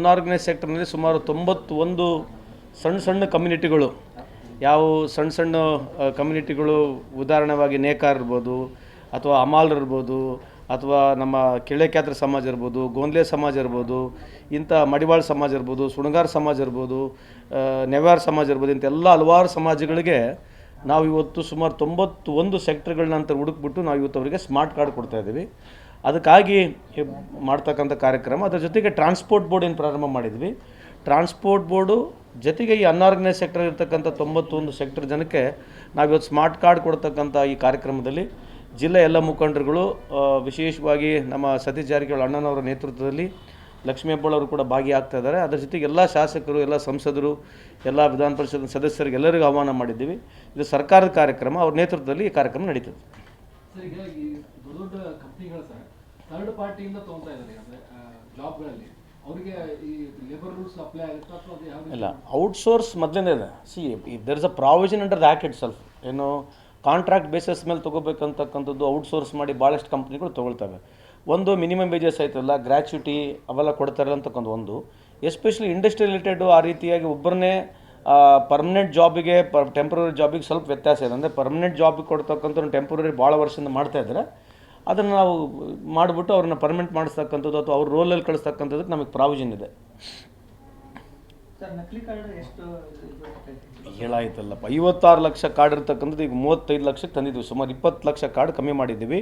Unorganised ಸೆಕ್ಟರ್ನಲ್ಲಿ ಸುಮಾರು ತೊಂಬತ್ತೊಂದು ಸಣ್ಣ ಸಣ್ಣ ಕಮ್ಯುನಿಟಿಗಳು. ಯಾವ ಸಣ್ಣ ಸಣ್ಣ ಕಮ್ಯುನಿಟಿಗಳು ಉದಾಹರಣೆವಾಗಿ ನೇಕಾರ ಇರ್ಬೋದು, ಅಥವಾ ಅಮಾಲ್ ಇರ್ಬೋದು, ಅಥವಾ ನಮ್ಮ ಕಿಳೆಕ್ಯಾತ್ರ ಸಮಾಜ ಇರ್ಬೋದು, ಗೋಂದ್ಲೆ ಸಮಾಜ ಇರ್ಬೋದು, ಇಂಥ ಮಡಿವಾಳ ಸಮಾಜ ಇರ್ಬೋದು ಸುಣಗಾರ ಸಮಾಜ ಇರ್ಬೋದು ನೆವಾರ್ ಸಮಾಜ ಇರ್ಬೋದು ಇಂಥ ಎಲ್ಲ ಹಲವಾರು ಸಮಾಜಗಳಿಗೆ ನಾವು ಇವತ್ತು ಸುಮಾರು ತೊಂಬತ್ತು ಒಂದು ಸೆಕ್ಟರ್ಗಳನ್ನ ಅಂತ ಹುಡುಕ್ಬಿಟ್ಟು ನಾವು ಇವತ್ತು ಅವರಿಗೆ ಸ್ಮಾರ್ಟ್ ಕಾರ್ಡ್ ಕೊಡ್ತಾ ಇದ್ದೀವಿ. ಅದಕ್ಕಾಗಿ ಮಾಡ್ತಕ್ಕಂಥ ಕಾರ್ಯಕ್ರಮ. ಅದರ ಜೊತೆಗೆ ಟ್ರಾನ್ಸ್ಪೋರ್ಟ್ ಬೋರ್ಡ್ ಏನು ಪ್ರಾರಂಭ ಮಾಡಿದ್ವಿ. ಟ್ರಾನ್ಸ್ಪೋರ್ಟ್ ಬೋರ್ಡು ಜೊತೆಗೆ ಈ ಅನ್ಆರ್ಗನೈಸ್ ಸೆಕ್ಟರ್ ಇರ್ತಕ್ಕಂಥ ತೊಂಬತ್ತೊಂದು ಸೆಕ್ಟರ್ ಜನಕ್ಕೆ ನಾವಿವತ್ತು ಸ್ಮಾರ್ಟ್ ಕಾರ್ಡ್ ಕೊಡ್ತಕ್ಕಂಥ ಈ ಕಾರ್ಯಕ್ರಮದಲ್ಲಿ ಜಿಲ್ಲೆ ಎಲ್ಲ ಮುಖಂಡರುಗಳು ವಿಶೇಷವಾಗಿ ನಮ್ಮ ಸತೀಶ್ ಜಾರಕಿಹೊಳಿ ಅಣ್ಣನವರ ನೇತೃತ್ವದಲ್ಲಿ ಲಕ್ಷ್ಮೀ ಹಬ್ಬಳವರು ಕೂಡ ಭಾಗಿಯಾಗ್ತಾ ಇದ್ದಾರೆ. ಅದರ ಜೊತೆಗೆ ಎಲ್ಲ ಶಾಸಕರು, ಎಲ್ಲ ಸಂಸದರು, ಎಲ್ಲ ವಿಧಾನ ಪರಿಷತ್ ಸದಸ್ಯರಿಗೆ ಎಲ್ಲರಿಗೂ ಆಹ್ವಾನ ಮಾಡಿದ್ದೀವಿ. ಇದು ಸರ್ಕಾರದ ಕಾರ್ಯಕ್ರಮ, ಅವ್ರ ನೇತೃತ್ವದಲ್ಲಿ ಈ ಕಾರ್ಯಕ್ರಮ ನಡೀತದೆ. ಈಗ ಸರ್ ಥರ್ಡ್ ಪಾರ್ಟಿಯಿಂದ ತೊಗೊತಾ ಇದ್ದಾರೆ, ಅಂದ್ರೆ ಜಾಬ್ಗಳಲ್ಲಿ ಅವರಿಗೆ ಈ ಇಲ್ಲ ಔಟ್ಸೋರ್ಸ್ ಮೊದಲನೇ ಇದೆ. See there is a provision under the itself ಏನು ಕಾಂಟ್ರಾಕ್ಟ್ ಬೇಸಿಸ್ ಮೇಲೆ ತೊಗೋಬೇಕಂತಕ್ಕಂಥದ್ದು ಔಟ್ಸೋರ್ಸ್ ಮಾಡಿ ಭಾಳಷ್ಟು ಕಂಪ್ನಿಗಳು ತೊಗೊಳ್ತವೆ. ಒಂದು ಮಿನಿಮಮ್ ವೇಜಸ್ ಆಯ್ತಲ್ಲ ಗ್ರ್ಯಾಚ್ಯುಟಿ ಅವೆಲ್ಲ ಕೊಡ್ತಾರಲ್ಲ ಅಂತಕ್ಕಂಥ ಒಂದು. ಎಸ್ಪೆಷಲಿ ಇಂಡಸ್ಟ್ರಿ ರಿಲೇಟೆಡ್ ಆ ರೀತಿಯಾಗಿ ಒಬ್ಬರನ್ನೇ ಪರ್ಮನೆಂಟ್ ಜಾಬಿಗೆ ಪರ್ ಟೆಂಪ್ರರಿ ಜಾಬಿಗೆ ಸ್ವಲ್ಪ ವ್ಯತ್ಯಾಸ ಇದೆ. ಅಂದರೆ ಪರ್ಮನೆಂಟ್ ಜಾಬಿಗೆ ಕೊಡ್ತಕ್ಕಂಥ ಟೆಂಪ್ರರಿ ಭಾಳ ವರ್ಷದಿಂದ ಮಾಡ್ತಾ ಇದ್ದಾರೆ. ಅದನ್ನು ನಾವು ಮಾಡಿಬಿಟ್ಟು ಅವ್ರನ್ನ ಪರ್ಮನೆಂಟ್ ಮಾಡಿಸ್ತಕ್ಕಂಥದ್ದು ಅಥವಾ ಅವ್ರ ರೋಲಲ್ಲಿ ಕಳಿಸ್ತಕ್ಕಂಥದ್ದಕ್ಕೆ ನಮಗೆ ಪ್ರಾವಿಷನ್ ಇದೆ? ಹೇಳಾಯ್ತಲ್ಲಪ್ಪ ಐವತ್ತಾರು ಲಕ್ಷ ಕಾರ್ಡ್ ಇರ್ತಕ್ಕಂಥದ್ದು ಈಗ ಮೂವತ್ತೈದು ಲಕ್ಷಕ್ಕೆ ತಂದಿದ್ವಿ ಸುಮಾರು ಇಪ್ಪತ್ತು ಲಕ್ಷ ಕಾರ್ಡ್ ಕಮ್ಮಿ ಮಾಡಿದ್ದೀವಿ.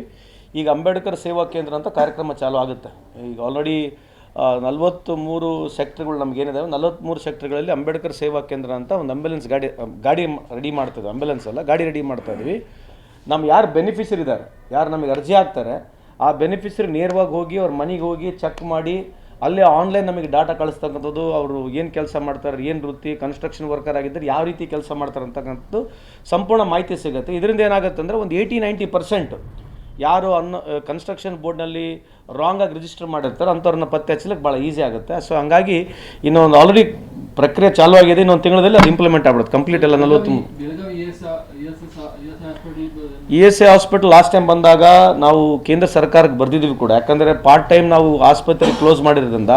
ಈಗ ಅಂಬೇಡ್ಕರ್ ಸೇವಾ ಕೇಂದ್ರ ಅಂತ ಕಾರ್ಯಕ್ರಮ ಚಾಲೂ ಆಗುತ್ತೆ. ಈಗ ಆಲ್ರೆಡಿ ನಲ್ವತ್ತು ಮೂರು ಸೆಕ್ಟರ್ಗಳು ನಮಗೇನಿದಾವೆ ನಲವತ್ತ್ಮೂರು ಸೆಕ್ಟರ್ಗಳಲ್ಲಿ ಅಂಬೇಡ್ಕರ್ ಸೇವಾ ಕೇಂದ್ರ ಅಂತ ಒಂದು ಆಂಬ್ಯುಲೆನ್ಸ್ ಗಾಡಿ ಗಾಡಿ ರೆಡಿ ಮಾಡ್ತಿದ್ವಿ ಆಂಬ್ಯುಲೆನ್ಸ್ ಅಲ್ಲ ಗಾಡಿ ರೆಡಿ ಮಾಡ್ತಾ ಇದ್ವಿ. ನಮ್ಮ ಯಾರು ಬೆನಿಫಿಷರಿ ಇದ್ದಾರೆ ಯಾರು ನಮಗೆ ಅರ್ಜಿ ಹಾಕ್ತಾರೆ, ಆ ಬೆನಿಫಿಷರಿ ನೇರವಾಗಿ ಹೋಗಿ ಅವ್ರ ಮನೆಗೆ ಹೋಗಿ ಚೆಕ್ ಮಾಡಿ, ಅಲ್ಲೇ ಆನ್ಲೈನ್ ನಮಗೆ ಡಾಟಾ ಕಳಿಸ್ತಕ್ಕಂಥದ್ದು, ಅವರು ಏನು ಕೆಲಸ ಮಾಡ್ತಾರೆ, ಏನು ವೃತ್ತಿ ಕನ್ಸ್ಟ್ರಕ್ಷನ್ ವರ್ಕರ್ ಆಗಿದ್ದರೆ ಯಾವ ರೀತಿ ಕೆಲಸ ಮಾಡ್ತಾರೆ ಅಂತಕ್ಕಂಥದ್ದು ಸಂಪೂರ್ಣ ಮಾಹಿತಿ ಸಿಗುತ್ತೆ. ಇದರಿಂದ ಏನಾಗುತ್ತೆ ಅಂದರೆ ಒಂದು ಏಯ್ಟಿ ನೈಂಟಿ ಪರ್ಸೆಂಟ್ ಯಾರು ಅನ್ನ ಕನ್ಸ್ಟ್ರಕ್ಷನ್ ಬೋರ್ಡ್ನಲ್ಲಿ ರಾಂಗಾಗಿ ರಿಜಿಸ್ಟರ್ ಮಾಡಿರ್ತಾರೆ, ಅಂಥವ್ರನ್ನ ಪತ್ತೆ ಹಚ್ಚಲಿಕ್ಕೆ ಭಾಳ ಈಸಿ ಆಗುತ್ತೆ. ಸೊ ಹಂಗಾಗಿ ಇನ್ನೊಂದು ಆಲ್ರೆಡಿ ಪ್ರಕ್ರಿಯೆ ಚಾಲು ಆಗಿದೆ ಇನ್ನೊಂದು ತಿಂಗಳಲ್ಲಿ ಅದು ಇಂಪ್ಲಿಮೆಂಟ್ ಆಗ್ಬಿಡುತ್ತೆ. ಕಂಪ್ಲೀಟ್ ಎಲ್ಲ ನಲವತ್ತು Belagavi E S E S S E S hospital E S A hospital last time ಬಂದಾಗ ನಾವು ಕೇಂದ್ರ ಸರ್ಕಾರಕ್ಕೆ ಬರ್ದಿದ್ವಿ ಕೂಡ. ಯಾಕಂದರೆ ಪಾರ್ಟ್ ಟೈಮ್ ನಾವು ಆಸ್ಪತ್ರೆ ಕ್ಲೋಸ್ ಮಾಡಿರೋದ್ರಿಂದ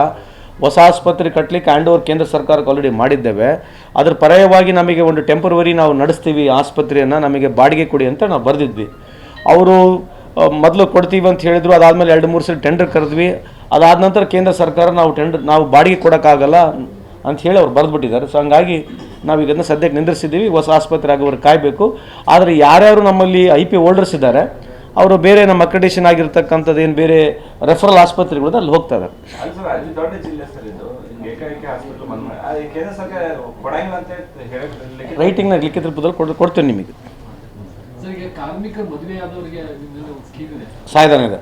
ಹೊಸ ಆಸ್ಪತ್ರೆ ಕಟ್ಟಲಿಕ್ಕೆ ಆ್ಯಂಡ್ ಓವರ್ ಕೇಂದ್ರ ಸರ್ಕಾರಕ್ಕೆ ಆಲ್ರೆಡಿ ಮಾಡಿದ್ದೇವೆ. ಅದ್ರ ಪರ್ಯಾಯವಾಗಿ ನಮಗೆ ಒಂದು ಟೆಂಪ್ರವರಿ ನಾವು ನಡೆಸ್ತೀವಿ ಆಸ್ಪತ್ರೆಯನ್ನು, ನಮಗೆ ಬಾಡಿಗೆ ಕೊಡಿ ಅಂತ ನಾವು ಬರೆದಿದ್ವಿ. ಅವರು ಮೊದಲು ಕೊಡ್ತೀವಿ ಅಂತ ಹೇಳಿದ್ರು, ಅದಾದಮೇಲೆ ಎರಡು ಮೂರು ಸಲ ಟೆಂಡರ್ ಕರೆದ್ವಿ. ಅದಾದ ನಂತರ ಕೇಂದ್ರ ಸರ್ಕಾರ ನಾವು ಟೆಂಡರ್ ನಾವು ಬಾಡಿಗೆ ಕೊಡೋಕ್ಕಾಗಲ್ಲ. ಅಂತ ಹೇಳಿ ಅವ್ರು ಬರೆದ್ಬಿಟ್ಟಿದ್ದಾರೆ. ಸೊ ಹಂಗಾಗಿ ನಾವು ಇದನ್ನು ಸದ್ಯಕ್ಕೆ ನಿಂದ್ರಿಸಿದ್ದೀವಿ. ಹೊಸ ಆಸ್ಪತ್ರೆ ಆಗೋವರೆಗೆ ಕಾಯಬೇಕು. ಆದರೆ ಯಾರ್ಯಾರು ನಮ್ಮಲ್ಲಿ ಐ ಪಿ ಹೋಲ್ಡರ್ಸ್ ಇದ್ದಾರೆ ಅವರು ಬೇರೆ ನಮ್ಮ ಅಕ್ರೆಡಿಷನ್ ಆಗಿರ್ತಕ್ಕಂಥದ್ದು ಏನು ಬೇರೆ ರೆಫರಲ್ ಆಸ್ಪತ್ರೆಗಳು ಅಲ್ಲಿ ಹೋಗ್ತಾ ಇದ್ದಾರೆ. ಅಲ್ಲಿ ಸರ್ ಅತಿ ದೊಡ್ಡ ಜಿಲ್ಲೆ ಸರ್ ಇದು. ಏಕೈಕ ಹಾಸ್ಪಿಟಲ್ ಬಂದ್ ಮಾಡಿ ಅದು ಕೇಂದ್ರ ಅಂತ ಹೇಳಿ ರೈಟಿಂಗ್ನ ಲಿಖಿತ ರೂಪದಲ್ಲಿ ಕೊಡ್ ಕೊಡ್ತೇನೆ ನಿಮಗೆ. ಸರ್ ಈಗ ಕಾರ್ಮಿಕರು ಮದುವೆ ನಿಮ್ಮಲ್ಲಿ ಒಂದು ಸ್ಕೀಮ್ ಇದೆ. ಸಾಯ್ದಾನ ಇದೆ.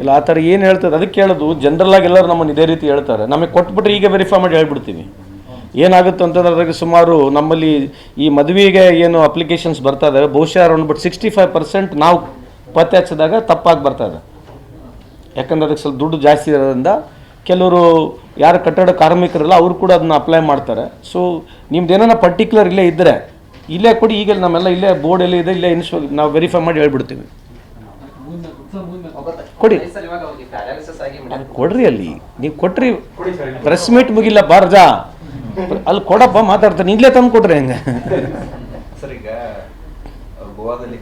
ಇಲ್ಲ ಆ ಥರ ಏನು ಹೇಳ್ತದೆ? ಅದಕ್ಕೆ ಹೇಳೋದು ಜನರಲ್ ಆಗಿ ಎಲ್ಲರೂ ನಮ್ಮನ್ನು ಇದೇ ರೀತಿ ಹೇಳ್ತಾರೆ. ನಮಗೆ ಕೊಟ್ಬಿಟ್ರೆ ಈಗ ವೆರಿಫೈ ಮಾಡಿ ಹೇಳ್ಬಿಡ್ತೀವಿ ಏನಾಗುತ್ತೆ ಅಂತಂದ್ರೆ ಅದಕ್ಕೆ ಸುಮಾರು ನಮ್ಮಲ್ಲಿ ಈ ಮದುವೆಗೆ ಏನು ಅಪ್ಲಿಕೇಶನ್ಸ್ ಬರ್ತಾ ಇದಾವೆ, ಬಹುಶಃ around but sixty five percent ನಾವು ಪತ್ತೆ ಹಚ್ಚಿದಾಗ ತಪ್ಪಾಗಿ ಬರ್ತಾ ಇದೆ. ಯಾಕಂದ್ರೆ ಅದಕ್ಕೆ ಸ್ವಲ್ಪ ದುಡ್ಡು ಜಾಸ್ತಿ ಇರೋದ್ರಿಂದ ಕೆಲವರು ಯಾರು ಕಟ್ಟಡ ಕಾರ್ಮಿಕರಲ್ಲ, ಅವರು ಕೂಡ ಅದನ್ನ ಅಪ್ಲೈ ಮಾಡ್ತಾರೆ. ಸೊ ನಿಮ್ದು ಏನಾರ ಪರ್ಟಿಕ್ಯುಲರ್ ಇಲ್ಲೇ ಇದ್ದರೆ ಇಲ್ಲೇ ಕೊಡಿ ಈಗ ನಮ್ಮೆಲ್ಲ ಇಲ್ಲೇ ಬೋರ್ಡ್ ಎಲ್ಲ ಇದೆ, ಇಲ್ಲೇ ಇನ್ಸ್ಟಾಲ್ ನಾವು ವೆರಿಫೈ ಮಾಡಿ ಹೇಳ್ಬಿಡ್ತೀವಿ. ಕೊಡಿ. ಸರ್ ಇವಾಗ ಅವ್ರಿಗೆ ಪ್ಯಾರಾಲಿಸಿಸ್ ಆಗಿ ಕೊಡ್ರಿ ಅಲ್ಲಿ. ನೀವು ಕೊಟ್ರಿ. ಪ್ರೆಸ್ ಮೀಟ್ ಮುಗಿಲ್ಲ ಬಾರ್ದ ಅಲ್ಲಿ ಕೊಡಪ್ಪ ಮಾತಾಡ್ತಾನೆ. ಇಲ್ಲೇ ತಂದು ಕೊಟ್ರಿ ಹೆಂಗೆ? ಸರ್ ಈಗ ಗೋವಾದಲ್ಲಿ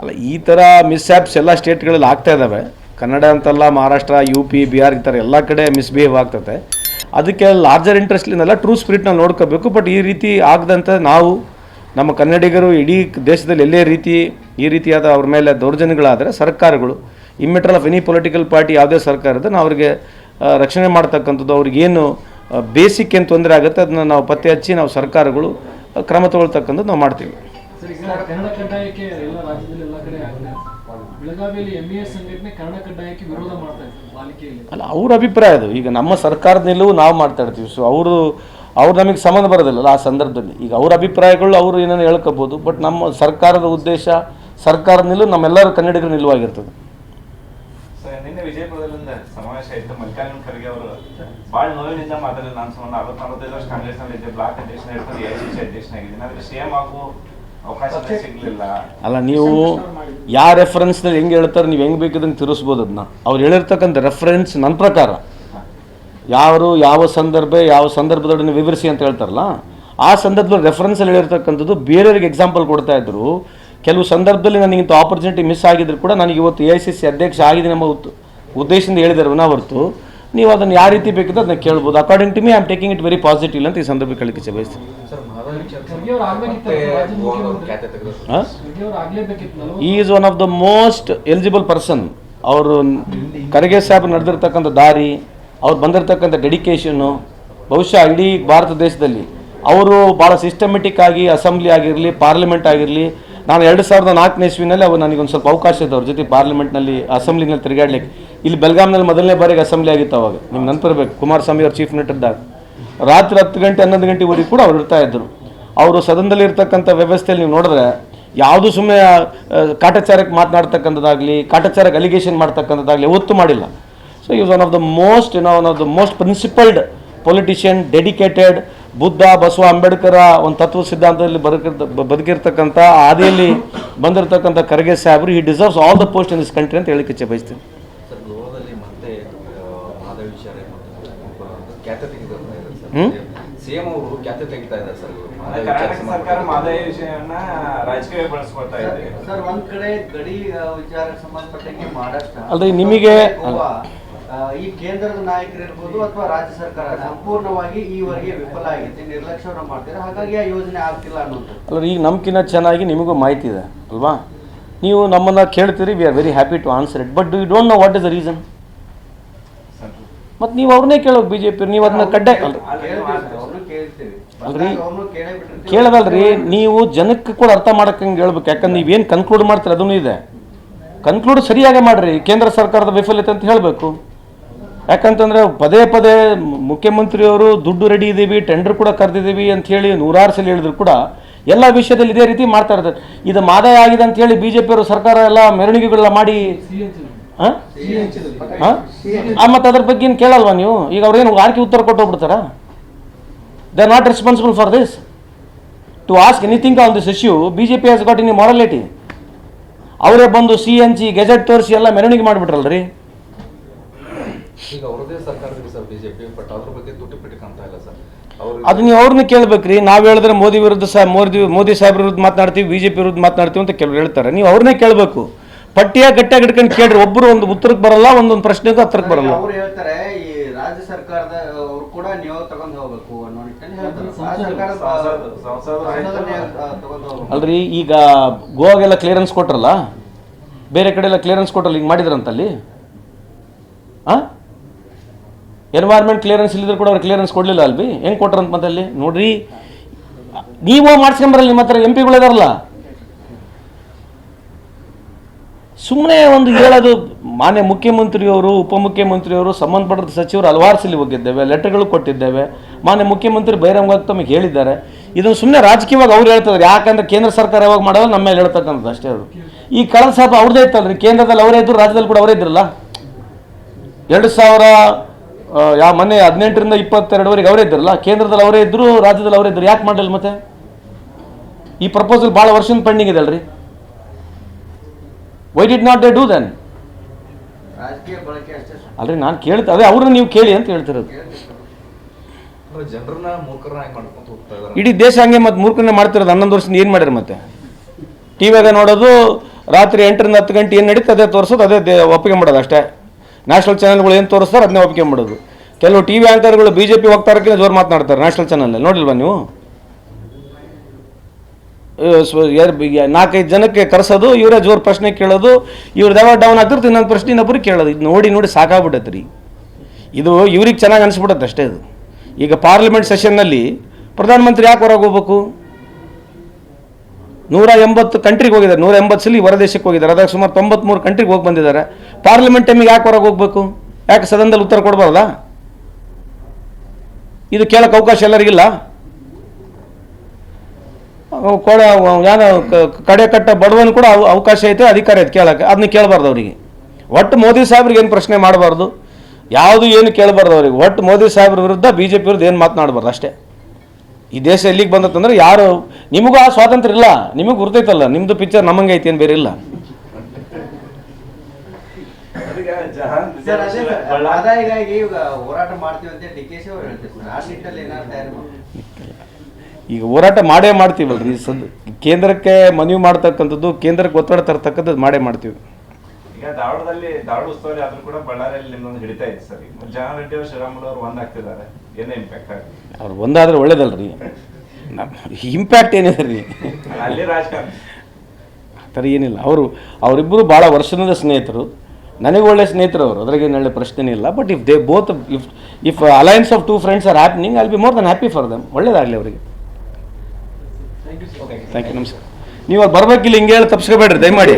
ಅಲ್ಲ ಈ ಥರ ಮಿಸ್ಹ್ಯಾಪ್ಸ್ ಎಲ್ಲ ಸ್ಟೇಟ್ಗಳಲ್ಲಿ ಆಗ್ತಾ ಇದ್ದಾವೆ. ಕನ್ನಡ ಅಂತಲ್ಲ ಮಹಾರಾಷ್ಟ್ರ ಯು ಪಿ ಬಿಹಾರ್ ಈ ಥರ ಎಲ್ಲ ಕಡೆ ಮಿಸ್ಬಿಹೇವ್ ಆಗ್ತದೆ. ಅದಕ್ಕೆ ಲಾರ್ಜರ್ ಇಂಟ್ರೆಸ್ಟ್ಲಿಂದಲ್ಲ ಟ್ರೂ ಸ್ಪಿರಿಟ್ನ ನೋಡ್ಕೋಬೇಕು. ಬಟ್ ಈ ರೀತಿ ಆಗದಂತೆ ನಾವು ನಮ್ಮ ಕನ್ನಡಿಗರು ಇಡೀ ದೇಶದಲ್ಲಿ ಎಲ್ಲೇ ರೀತಿ ಈ ರೀತಿಯಾದ ಅವ್ರ ಮೇಲೆ ದೌರ್ಜನ್ಯಗಳಾದರೆ ಸರ್ಕಾರಗಳು. Immaterial of any political party ಯಾವುದೇ ಸರ್ಕಾರ ನಾವು ಅವರಿಗೆ ರಕ್ಷಣೆ ಮಾಡ್ತಕ್ಕಂಥದ್ದು ಅವ್ರಿಗೇನು ಬೇಸಿಕ್ ಏನು ತೊಂದರೆ ಆಗುತ್ತೆ ಅದನ್ನ ನಾವು ಪತ್ತೆ ಹಚ್ಚಿ ನಾವು ಸರ್ಕಾರಗಳು ಕ್ರಮ ತಗೊಳ್ತಕ್ಕಂಥದ್ದು ನಾವು ಮಾಡ್ತೀವಿ. ಪಾಲಿಕೆಯಲ್ಲಿ. ಅಲ್ಲ ಅವ್ರ ಅಭಿಪ್ರಾಯ ಅದು. ಈಗ ನಮ್ಮ ಸರ್ಕಾರದ ನಿಲುವು ನಾವು ಮಾಡ್ತಾ ಇರ್ತೀವಿ. ಸೊ ಅವರು ಅವ್ರು ನಮಗೆ ಸಂಬಂಧ ಬರೋದಿಲ್ಲ ಆ ಸಂದರ್ಭದಲ್ಲಿ. ಈಗ ಅವ್ರ ಅಭಿಪ್ರಾಯಗಳು ಅವರು ಏನೇನು ಹೇಳ್ಕೋಬೋದು ಬಟ್ ನಮ್ಮ ಸರ್ಕಾರದ ಉದ್ದೇಶ ಸರ್ಕಾರ ನಿಲ್ಲು ನಮ್ಮೆಲ್ಲರ ಕನ್ನಡಿಗರ ನಿಲುವಾಗಿರ್ತದೆ. ಸರ್ ನಿನ್ನೆ ವಿಜಯಪುರದಲ್ಲಿಂದ ಸಮಾವೇಶ ಇತ್ತು. ಮಲ್ಲಿಕಾರ್ಜುನ್ ಖರ್ಗೆ ಅವರು ಭಾಳ ನೋವಿನಿಂದ ಮಾತಾಡಿದ್ರು. ನಾನು ಸುಮಾರು ಅರವತ್ತು ನಲವತ್ತೈದು ವರ್ಷ ಕಾಂಗ್ರೆಸ್ನಲ್ಲಿ ಇದ್ದೆ ಬ್ಲಾಕ್ ಅಧ್ಯಕ್ಷನ ಹಿಡ್ಕೊಂಡು ಎ ಸಿ ಸಿ ಅಧ್ಯಕ್ಷನಾಗಿದ್ದೀನಿ ಆದರೆ ಸಿ ಎಂ ಆಗು ಅವಕಾಶನೇ ಸಿಗ್ಲಿಲ್ಲ. ಅಲ್ಲ ನೀವು ಯಾವ ರೆಫರೆನ್ಸ್ನಲ್ಲಿ ಹೆಂಗೆ ಹೇಳ್ತಾರೆ ನೀವು ಹೆಂಗ್ ಬೇಕಿದಂಗೆ ತಿರುಸ್ಬೋದು ಅದನ್ನ ಅವ್ರು ಹೇಳಿರ್ತಕ್ಕಂಥ ರೆಫರೆನ್ಸ್ ನನ್ನ ಪ್ರಕಾರ. ಯಾರು ಯಾವ ಸಂದರ್ಭ ಯಾವ ಸಂದರ್ಭದೊಡನೆ ವಿವರಿಸಿ ಅಂತ ಹೇಳ್ತಾರಲ್ಲ ಆ ಸಂದರ್ಭದಲ್ಲಿ ರೆಫರೆನ್ಸಲ್ಲಿ ಹೇಳಿರ್ತಕ್ಕಂಥದ್ದು ಬೇರೆಯವ್ರಿಗೆ ಎಕ್ಸಾಂಪಲ್ ಕೊಡ್ತಾ ಇದ್ರು. ಕೆಲವು ಸಂದರ್ಭದಲ್ಲಿ ನನಗಿಂತ ಇಂಥ ಆಪರ್ಚುನಿಟಿ ಮಿಸ್ ಆಗಿದ್ರು ಕೂಡ ನನಗೆ ಇವತ್ತು ಎ ಐ ಸಿ ಸಿ ಅಧ್ಯಕ್ಷ ಆಗಿದೆ ನಮ್ಮ ಉದ್ದೇಶದಿಂದ ಉದ್ದೇಶದಿಂದ ಹೇಳಿದಾರವನ್ನ ಹೊರತು ನೀವು ಅದನ್ನು ಯಾವ ರೀತಿ ಬೇಕಿದ್ರೆ ಅದನ್ನ ಕೇಳ್ಬೋದು. According to me I am taking it very positive ಅಂತ ಈ ಸಂದರ್ಭ ಇಚ್ಛೆ ಬಯಸ್ತೀನಿ. ಈ is one of the most eligible person ಅವರು ಖರ್ಗೆ ಸಾಹೇಬ್ ನಡೆದಿರ್ತಕ್ಕಂಥ ದಾರಿ ಅವ್ರು ಬಂದಿರತಕ್ಕಂಥ ಡೆಡಿಕೇಶನ್ನು ಬಹುಶಃ ಇಡೀ ಭಾರತ ದೇಶದಲ್ಲಿ ಅವರು ಭಾಳ ಸಿಸ್ಟಮೆಟಿಕ್ ಆಗಿ ಅಸೆಂಬ್ಲಿ ಆಗಿರಲಿ ಪಾರ್ಲಿಮೆಂಟ್ ಆಗಿರಲಿ, ನಾನು ಎರಡು ಸಾವಿರದ ನಾಲ್ಕನೇ ಇಸ್ವಿನಲ್ಲಿ ಅವ್ರು ನನಗೊಂದು ಸ್ವಲ್ಪ ಅವಕಾಶ ಇದ್ದವ್ರ ಜೊತೆ ಪಾರ್ಲಿಮೆಂಟ್ನಲ್ಲಿ ಅಸೆಂಬ್ಲಿನಲ್ಲಿ ತಿರುಗಾಡ್ಲಿಕ್ಕೆ. ಇಲ್ಲಿ ಬೆಳಗಾಮ್ನಲ್ಲಿ ಮೊದಲನೇ ಬಾರಿಗೆ ಅಸೆಂಬ್ಲಿ ಆಗಿತ್ತು ಅವಾಗ. ನಿಮ್ಗೆ ನೆನಪಿರ್ಬೇಕು, ಕುಮಾರಸ್ವಾಮಿ ಅವರು ಚೀಫ್ ಮಿನಿಸ್ಟರ್ ಇದ್ದಾಗ. ರಾತ್ರಿ ಹತ್ತು ಗಂಟೆ, ಹನ್ನೊಂದು ಗಂಟೆವರೆಗೂ ಕೂಡ ಅವ್ರು ಇರ್ತಾ ಇದ್ರು. ಅವರು ಸದನದಲ್ಲಿ ಇರ್ತಕ್ಕಂಥ ವ್ಯವಸ್ಥೆಯಲ್ಲಿ ನೀವು ನೋಡಿದ್ರೆ ಯಾವುದು ಸುಮ್ಮನೆ ಕಾಟಾಚಾರಕ್ಕೆ ಮಾತನಾಡ್ತಕ್ಕಂಥದ್ದಾಗಲಿ, ಕಾಟಾಚಾರಕ್ಕೆ ಅಲಿಗೇಷನ್ ಮಾಡ್ತಕ್ಕಂಥದ್ದಾಗಲಿ ಒತ್ತು ಮಾಡಿಲ್ಲ. So is one of the most ಏನೋ one of the most principled politician dedicated Buddha Basava Ambedkar ಒಂದು ತತ್ವ ಸಿದ್ಧಾಂತದಲ್ಲಿ ಬದುಕಿರ್ತ ಬದುಕಿರ್ತಕ್ಕಂಥ ಹಾದಿಯಲ್ಲಿ ಬಂದಿರತಕ್ಕಂಥ ಖರ್ಗೆ ಸಾಹೇಬರು ಈ deserves all the post in this country ಅಂತ ಹೇಳಿಕ್ಕೆ ಇಚ್ಛೆ ಬಯಸ್ತೀನಿ. ಅಲ್ರಿ, ನಿಮಗೆ- ಈ ಕೇಂದ್ರದ ನಾಯಕರಿರ್ಬೋದು ಅಥವಾ ರಾಜ್ಯ ಸರ್ಕಾರ ಸಂಪೂರ್ಣವಾಗಿ ಈವರೆಗೆ ವಿಫಲ ಆಗಿದೆ ನಿರ್ಲಕ್ಷ್ಯವನ್ನು ಮಾಡ್ತಾರೆ ಹಾಗಾಗಿ ಆ ಯೋಜನೆ ಆಗ್ತಿಲ್ಲ ಅನ್ನೋದು. ಅಲ್ಲ ಈಗ ನಮ್ಕಿನ್ನ ಚೆನ್ನಾಗಿ ನಿಮಗೂ ಮಾಹಿತಿ ಇದೆ ಅಲ್ವಾ? ನೀವು ನಮ್ಮನ್ನು ಕೇಳ್ತೀರಿ we are very happy to answer it but you don't know what is the reason ಮತ್ತು ನೀವು ಅವ್ರನ್ನೇ ಕೇಳೋ ಬಿ ಜೆ ಪಿ ನೀವು ಅದನ್ನ ಕಡ್ಡೆ ಅಲ್ರಿ. ಕೇಳದಲ್ರಿ ನೀವು ಜನಕ್ಕೆ ಕೂಡ ಅರ್ಥ ಮಾಡೋಕ್ಕಂಗೆ ಹೇಳ್ಬೇಕು. ಯಾಕಂದ್ರೆ ನೀವೇನು ಕನ್ಕ್ಲೂಡ್ ಮಾಡ್ತೀರಿ ಅದನ್ನು ಇದೆ. ಕನ್ಕ್ಲೂಡ್ ಸರಿಯಾಗಿ ಮಾಡ್ರಿ. ಕೇಂದ್ರ ಸರ್ಕಾರದ ವಿಫಲತೆ ಅಂತ ಹೇಳಬೇಕು. ಯಾಕಂತಂದ್ರೆ ಪದೇ ಪದೇ ಮುಖ್ಯಮಂತ್ರಿಯವರು ದುಡ್ಡು ರೆಡಿ ಇದ್ದೀವಿ ಟೆಂಡರ್ ಕೂಡ ಕರೆದಿದ್ದೀವಿ ಅಂತ ಹೇಳಿ ನೂರಾರು ಸಲ ಹೇಳಿದ್ರು ಕೂಡ ಎಲ್ಲ ವಿಷಯದಲ್ಲಿ ಇದೇ ರೀತಿ ಮಾಡ್ತಾ ಇರ್ತಾರೆ ಇದು ಮಾದಾಯ ಆಗಿದೆ ಅಂತ ಹೇಳಿ ಬಿ ಜೆ ಪಿಯವರು ಸರ್ಕಾರ ಎಲ್ಲ ಮೆರವಣಿಗೆಗಳೆಲ್ಲ ಮಾಡಿ ಹಾಂ? ಮತ್ತು ಅದ್ರ ಬಗ್ಗೆ ಏನು ಕೇಳಲ್ವಾ ನೀವು? ಈಗ ಅವ್ರೇನು ಆರ್ಕೆ ಉತ್ತರ ಕೊಟ್ಟು ಹೋಗ್ಬಿಡ್ತಾರಾ? They are not responsible for this to ask anything on this issue B J P has got in morality ಅವರೇ ಬಂದು ಸಿ ಎನ್ ಜಿ ಗೆಜೆಟ್ ತೋರಿಸಿ ಎಲ್ಲ ಮೆರವಣಿಗೆ ಮಾಡಿಬಿಟ್ರಲ್ರಿ. ಈಗ ಅವರದೇ ಸರ್ಕಾರದಲ್ಲಿ ಸರ್ ಬಿಜೆಪಿ ಬಟ್ ಅದ್ರ ಬಗ್ಗೆ ಪಿಟ್ಕೊಂತ ಇಲ್ಲ ಸರ್. ಅದು ನೀವು ಅವ್ರನ್ನ ಕೇಳ್ಬೇಕ್ರಿ. ನಾವು ಹೇಳಿದ್ರೆ ಮೋದಿ ವಿರುದ್ಧ ಸಹ ಮೋದಿ ಮೋದಿ ಸಾಹೇಬ್ರ ವಿರುದ್ಧ ಮಾತನಾಡ್ತೀವಿ ಬಿಜೆಪಿ ವಿರುದ್ಧ ಮಾತನಾಡ್ತೀವಿ ಅಂತ ಕೆಲವ್ರು ಹೇಳ್ತಾರೆ. ನೀವು ಅವ್ರನ್ನೇ ಕೇಳಬೇಕು. ಪಟ್ಟಿಯ ಗಟ್ಟಿಯಾಗಿ ಹಿಡ್ಕೊಂಡು ಕೇಳ್ರಿ ಒಬ್ಬರು ಒಂದು ಉತ್ತರಕ್ಕೆ ಬರಲ್ಲ ಒಂದೊಂದು ಪ್ರಶ್ನೆಗೂ ಹತ್ರಕ್ಕೆ ಬರಲ್ಲ. ಅವ್ರು ಹೇಳ್ತಾರೆ ಈ ರಾಜ್ಯ ಸರ್ಕಾರದ ಅವ್ರು ಕೂಡ ನೀವು ತಗೊಂಡು ಹೋಗ್ಬೇಕು ಅನ್ನೋ ನಿಟ್ಟಿನಲ್ಲಿ ಹೇಳ್ತಾರೆ. ಆ ಸರ್ಕಾರ ಸಂಸದ್- ಸಂಸದರು ತಗೊಂಡು ಹೋಗ್ಬೇಕು. ಅಲ್ರಿ ಈಗ ಗೋವಾಗೆಲ್ಲ ಕ್ಲಿಯರೆನ್ಸ್ ಕೊಟ್ರಲ್ಲ? ಬೇರೆ ಕಡೆ ಎಲ್ಲ ಕ್ಲಿಯರೆನ್ಸ್ ಕೊಟ್ರಲ್ಲ ಈಗ ಮಾಡಿದ್ರಂತಲ್ಲಿ? ಹಾಂ ಎನ್ವೈರ್ಮೆಂಟ್ ಕ್ಲಿಯರೆನ್ಸ್ ಇಲ್ಲಿದ್ರು ಕೂಡ ಅವ್ರು ಕ್ಲಿಯರೆನ್ಸ್ ಕೊಡಲಿಲ್ಲ ಅಲ್ವಿ ಹೆಂಗೆ ಕೊಟ್ರಂತ ಮತ್ತೆ ಅಲ್ಲಿ? ನೋಡ್ರಿ. ನೀವು ಮಾಡಿಸ್ಕೊಂಬರಲ್ಲಿ ನಿಮ್ಮ ಹತ್ರ ಎಂ ಪಿಗಳಿದಾರಲ್ಲ ಸುಮ್ಮನೆ ಒಂದು ಹೇಳೋದು ಮಾನ್ಯ ಮುಖ್ಯಮಂತ್ರಿಯವರು, ಉಪಮುಖ್ಯಮಂತ್ರಿಯವರು ಸಂಬಂಧಪಟ್ಟ ಸಚಿವರು ಹಲವಾರು ಸಲ ಹೋಗಿದ್ದೇವೆ ಲೆಟರ್ಗಳು ಕೊಟ್ಟಿದ್ದೇವೆ. ಮಾನ್ಯ ಮುಖ್ಯಮಂತ್ರಿ ಬಹಿರಂಗವಾಗಿ ತಮಗೆ ಹೇಳಿದ್ದಾರೆ. ಇದನ್ನು ಸುಮ್ಮನೆ ರಾಜಕೀಯವಾಗಿ ಅವ್ರು ಹೇಳ್ತಿದ್ದಾರೆ ಯಾಕಂದ್ರೆ ಕೇಂದ್ರ ಸರ್ಕಾರ ಯಾವಾಗ ಮಾಡೋದು ನಮ್ಮ ಮೇಲೆ ಹೇಳ್ತಕ್ಕಂಥದ್ದು ಅಷ್ಟೇ ಅದು. ಈ ಕಳೆದ ಸಾಪ ಅವ್ರದ್ದೇ ಇತ್ತಲ್ರಿ? ಕೇಂದ್ರದಲ್ಲಿ ಅವರೇ ಇದ್ರು, ರಾಜ್ಯದಲ್ಲಿ ಕೂಡ ಅವರೇ ಇದ್ರಲ್ಲ? ಎರಡು ಸಾವಿರ ಯಾವ ಮೊನ್ನೆ ಹದಿನೆಂಟರಿಂದ ಇಪ್ಪತ್ತೆರಡುವರೆಗೆ ಅವರೇ ಇದ್ರಲ್ಲ ಕೇಂದ್ರದಲ್ಲಿ ಅವರೇ ಇದ್ರು ರಾಜ್ಯದಲ್ಲಿ ಅವರೇ ಇದ್ದರು ಯಾಕೆ ಮಾಡಲಿಲ್ಲ ಮತ್ತೆ? ಈ ಪ್ರಪೋಸಲ್ ಭಾಳ ವರ್ಷದ ಪೆಂಡಿಂಗ್ ಇದೆ ಅಲ್ರಿ. Why did not they do then. ಅಲ್ರಿ ನಾನು ಕೇಳ್ತೆ ಅದೇ ಅವ್ರನ್ನ ನೀವು ಕೇಳಿ ಅಂತ ಹೇಳ್ತಿರೋದು. ಇಡೀ ದೇಶ ಹಂಗೆ ಮತ್ತೆ ಮೂರ್ಖನೇ ಮಾಡ್ತಿರೋದು ಹನ್ನೊಂದು ವರ್ಷದಿಂದ ಏನು ಮಾಡ್ಯಾರ ಮತ್ತೆ? ಟಿವಿಯಾಗ ನೋಡೋದು ರಾತ್ರಿ ಎಂಟರಿಂದ ಹತ್ತು ಗಂಟೆ ಏನು ನಡೀತದೆ ಅದೇ ತೋರಿಸೋದು ಅದೇ ದೇ- ಒಪ್ಪಿಗೆ ಮಾಡೋದು ಅಷ್ಟೇ. ನ್ಯಾಷನಲ್ ಚಾನಲ್ಗಳು ಏನು ತೋರಿಸ್ತಾರೆ ಅದನ್ನೇ ಒಪ್ಪಿಗೆ ಮಾಡೋದು. ಕೆಲವು ಟಿ ವಿ ಆಂಕರ್ಗಳು ಬಿ ಜೆ ಪಿ ಹೋಗ್ತಾರಕ್ಕಿಂತ ಜೋರು ಮಾತನಾಡ್ತಾರೆ ನ್ಯಾಷನಲ್ ಚಾನಲ್ಲಿ ನೋಡಿಲ್ವಾ ನೀವು? ನಾಲ್ಕೈದು ಜನಕ್ಕೆ ಕರೆಸೋದು, ಇವರೇ ಜೋರು ಪ್ರಶ್ನೆ ಕೇಳೋದು, ಇವ್ರು ಯಾವಾಗ ಡೌನ್ ಆಗ್ತಿರ್ತು, ಇನ್ನೊಂದು ಪ್ರಶ್ನೆ ಇನ್ನೊಬ್ಬರು ಕೇಳೋದು. ಇದು ನೋಡಿ ನೋಡಿ ಸಾಕಾಗ್ಬಿಟ್ಟೈತೆ ರೀ ಇದು ಇವ್ರಿಗೆ ಚೆನ್ನಾಗಿ ಅನಿಸ್ಬಿಡತ್ತೆ ಅಷ್ಟೇ ಇದು. ಈಗ ಪಾರ್ಲಿಮೆಂಟ್ ಸೆಷನ್ನಲ್ಲಿ ಪ್ರಧಾನಮಂತ್ರಿ ಯಾಕೆ ಹೊರಗೆ ಹೋಗ್ಬೇಕು? ನೂರ ಎಂಬತ್ತು ಕಂಟ್ರಿಗೆ ಹೋಗಿದ್ದಾರೆ. ನೂರ ಎಂಬತ್ತು ಸಲ ಹೊರ ದೇಶಕ್ಕೆ ಹೋಗಿದ್ದಾರೆ. ಅದಾಗ ಸುಮಾರು ತೊಂಬತ್ತ್ಮೂರು ಕಂಟ್ರಿಗೆ ಹೋಗಿ ಬಂದಿದ್ದಾರೆ. ಪಾರ್ಲಿಮೆಂಟ್ ಟೈಮಿಗೆ ಯಾಕೆ ಹೊರಗೆ ಹೋಗ್ಬೇಕು? ಯಾಕೆ ಸದನದಲ್ಲಿ ಉತ್ತರ ಕೊಡಬಾರ್ದಾ? ಇದು ಕೇಳಕ್ಕೆ ಅವಕಾಶ ಎಲ್ಲರಿಗಿಲ್ಲ. ಕೊಡ ಕ- ಕಡೆ ಕಟ್ಟ ಬಡವನು ಕೂಡ ಅವ- ಅವಕಾಶ ಐತೆ, ಅಧಿಕಾರ ಐತೆ ಕೇಳಕ್ಕೆ. ಅದನ್ನ ಕೇಳಬಾರ್ದು ಅವರಿಗೆ. ಒಟ್ಟು ಮೋದಿ ಸಾಹೇಬ್ರಿಗೆ ಏನು ಪ್ರಶ್ನೆ ಮಾಡಬಾರ್ದು? ಯಾವುದು ಏನು ಕೇಳಬಾರ್ದು ಅವ್ರಿಗೆ. ಒಟ್ಟು ಮೋದಿ ಸಾಹೇಬ್ರ ವಿರುದ್ಧ ಬಿ ಜೆ ಪಿ ವಿರುದ್ಧ ಏನು ಮಾತನಾಡಬಾರ್ದು ಅಷ್ಟೇ. ಈ ದೇಶ ಎಲ್ಲಿಗೆ ಬಂದತ್ತಂದ್ರೆ ಯಾರು, ನಿಮಗೂ ಆ ಸ್ವಾತಂತ್ರ್ಯ ಇಲ್ಲ. ನಿಮಗೆ ಗುರ್ತೈತಲ್ಲ ನಿಮ್ಮದು ಪಿಕ್ಚರ್ ನಮ್ಮಂಗೆ ಐತೆ, ಏನು ಬೇರೆ ಇಲ್ಲ ಅದಕ್ಕೆ ಜಹಾನ್ ಸರ್ ಅದೇ ಸರ್, ಬಳ್ಳಾರಿ- ಆದಾಯಕ್ಕಾಗಿ ಈಗ ಹೋರಾಟ ಮಾಡ್ತೀವಿ ಅಂತ ಡಿ ಕೆ ಶಿ ಅವ್ರು ಹೇಳ್ತಾರೆ ಸರ್. ಆ ನಿಟ್ಟಲ್ಲಿ ಏನಾದ್ರು ತಯಾರಿ ಮಾಡ್ತೀವಿ ಈಗ ಹೋರಾಟ ಮಾಡೇ ಮಾಡ್ತೀವಲ್ರಿ ಸದ್ ಕೇಂದ್ರಕ್ಕೆ ಮನವಿ ಮಾಡ್ತಕ್ಕಂಥದ್ದು ಕೇಂದ್ರಕ್ಕೆ ಒತ್ತಡ ತರ್ತಕ್ಕಂಥದ್ದು ಮಾಡೇ ಮಾಡ್ತೀವಿ. ಈಗ ಧಾರವಾಡದಲ್ಲಿ ಧಾರವಾಡ ಉತ್ಸವದಲ್ಲಿ ಆದ್ರೂ ಕೂಡ ಬಳ್ಳಾರಿಯಲ್ಲಿ ಒಂದು ಹಿಡಿತಾ ಇದೆ ಸರ್. ಈಗ ಜಹಾನ್ ರೆಡ್ಡಿ ಅವರು ಶ್ರೀರಾಮುಲು ಅವರು ಒಂದಾಗ್ತಿದ್ದಾರೆ ಏನೇ ಇಂಪ್ಯಾಕ್ಟ್ ಆಗುತ್ತೆ ಅವ್ರು ಒಂದಾದ್ರೆ ಒಳ್ಳೇದಲ್ರಿ. ಇಂಪ್ಯಾಕ್ಟ್ ಏನಿದೆ ರೀ? ಅಲ್ಲಿ ರಾಜಕಾರಣ. ಆ ಥರ ಏನಿಲ್ಲ. ಅವರು ಅವರಿಬ್ಬರು ಭಾಳ ವರ್ಷದ ಸ್ನೇಹಿತರು. ನನಗೆ ಒಳ್ಳೆ ಸ್ನೇಹಿತರು ಅವರು ಅದ್ರಾಗೇನು ಒಳ್ಳೆ ಪ್ರಶ್ನೆ ಇಲ್ಲ. But if they both if if alliance of two friends are happening I'll be more than happy for them ಒಳ್ಳೇದಾಗಲಿ ಅವರಿಗೆ. ಥ್ಯಾಂಕ್ ಯು ನಮಸ್ಕಾರ. ನೀವು ಅವ್ರು ಬರ್ಬೇಕಿಲ್ಲ ಹಿಂಗೆ ಹೇಳಿ ತಪ್ಸ್ಕೋಬೇಡ್ರಿ ದಯಮಾಡಿ.